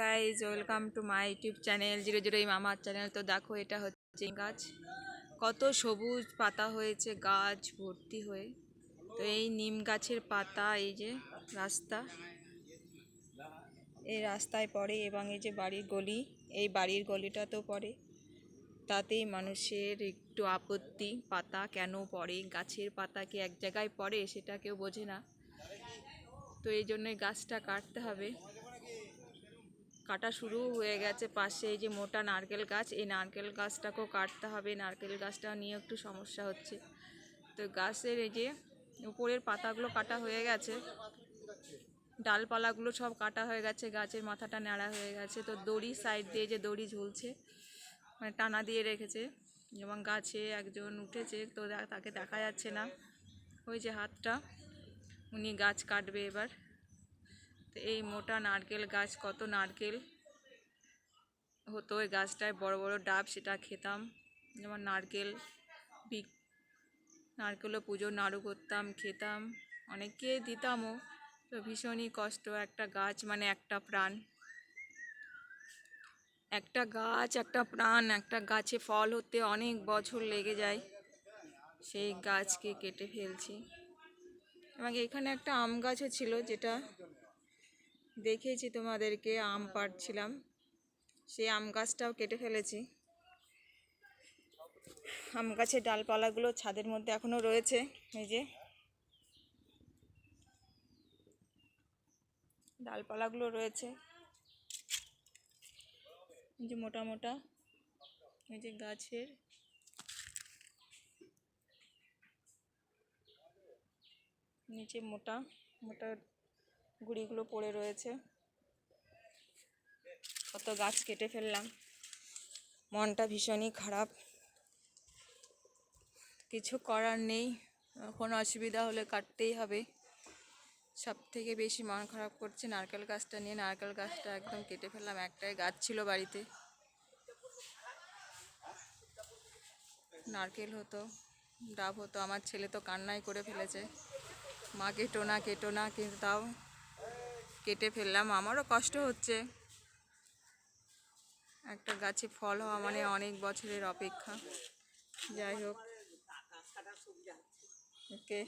Guys welcome to my YouTube channel zero zero মামার channel তো দেখো, এটা হচ্ছে গাছ। কত সবুজ পাতা হয়েছে, গাছ ভর্তি হয়ে। তো এই নিম গাছের পাতা, এই যে রাস্তা। এই রাস্তায় পড়ে এবং এই যে বাড়ির গলি, এই বাড়ির গলিটা তো পড়ে। তাতেই মানুষের একটু আপত্তি, পাতা কেন পড়ে? গাছের পাতা কি এক জায়গায় পড়ে? সেটা কেউ বোঝে না। তো এই জন্যই গাছটা কাটতে হবে। কাটা শুরু হয়ে গেছে পাশে এই যে মোটা নারকেল গাছ, এই নারকেল গাছটাকেও কাটতে হবে। নারকেল গাছটা নিয়ে একটু সমস্যা হচ্ছে। তো গাছের এই যে উপরের পাতাগুলো কাটা হয়ে গেছে, ডালপালাগুলো সব কাটা হয়ে গেছে, গাছের মাথাটা ন্যাড়া হয়ে গেছে। তো দড়ি সাইড দিয়ে যে দড়ি ঝুলছে মানে টানা দিয়ে রেখেছে এবং গাছে একজন উঠেছে, তো তাকে দেখা যাচ্ছে না। ওই যে হাতটা, উনি গাছ কাটবে এবার। তো এই মোটা নারকেল গাছ, কত নারকেল হতো ওই গাছটায়, বড় বড় ডাব সেটা খেতাম। যেমন নারকেল বিক, নারকেলও পুজো, নাড়ু করতাম, খেতাম, অনেককে দিতামও। তো ভীষণই কষ্ট, একটা গাছ মানে একটা প্রাণ। একটা গাছ, একটা প্রাণ, একটা গাছে ফল হতে অনেক বছর লেগে যায়। সেই গাছকে কেটে ফেলছি। এবং এখানে একটা আম গাছও ছিল যেটা দেখেছি তোমাদেরকে আম পাড়ছিলাম। সেই আম গাছটাও কেটে ফেলেছি। আম গাছের ডালপালাগুলো ছাদের মধ্যে এখনও রয়েছে, এই যে। ডালপালাগুলো রয়েছে। এই যে মোটা মোটা, এই যে গাছের। নিচে মোটা মোটা গুঁড়িগুলো পড়ে রয়েছে। কত গাছ কেটে ফেললাম। মনটা ভীষণই খারাপ। কিছু করার নেই। এখন অসুবিধা হলে কাটতেই হবে। সব থেকে বেশি মন খারাপ করছে নারকেল গাছটা নিয়ে। নারকেল গাছটা একদম কেটে ফেললাম। একটাই গাছ ছিল বাড়িতে। নারকেল হতো, ডাব হতো। আমার ছেলে তো কান্নাই করে ফেলেছে। মা, কেটো না কেটো না, কিন্তু তাও কেটে ফেললাম, আমারও কষ্ট হচ্ছে। একটা গাছে ফল হওয়া মানে অনেক বছরের অপেক্ষা। যাই হোক। ওকে।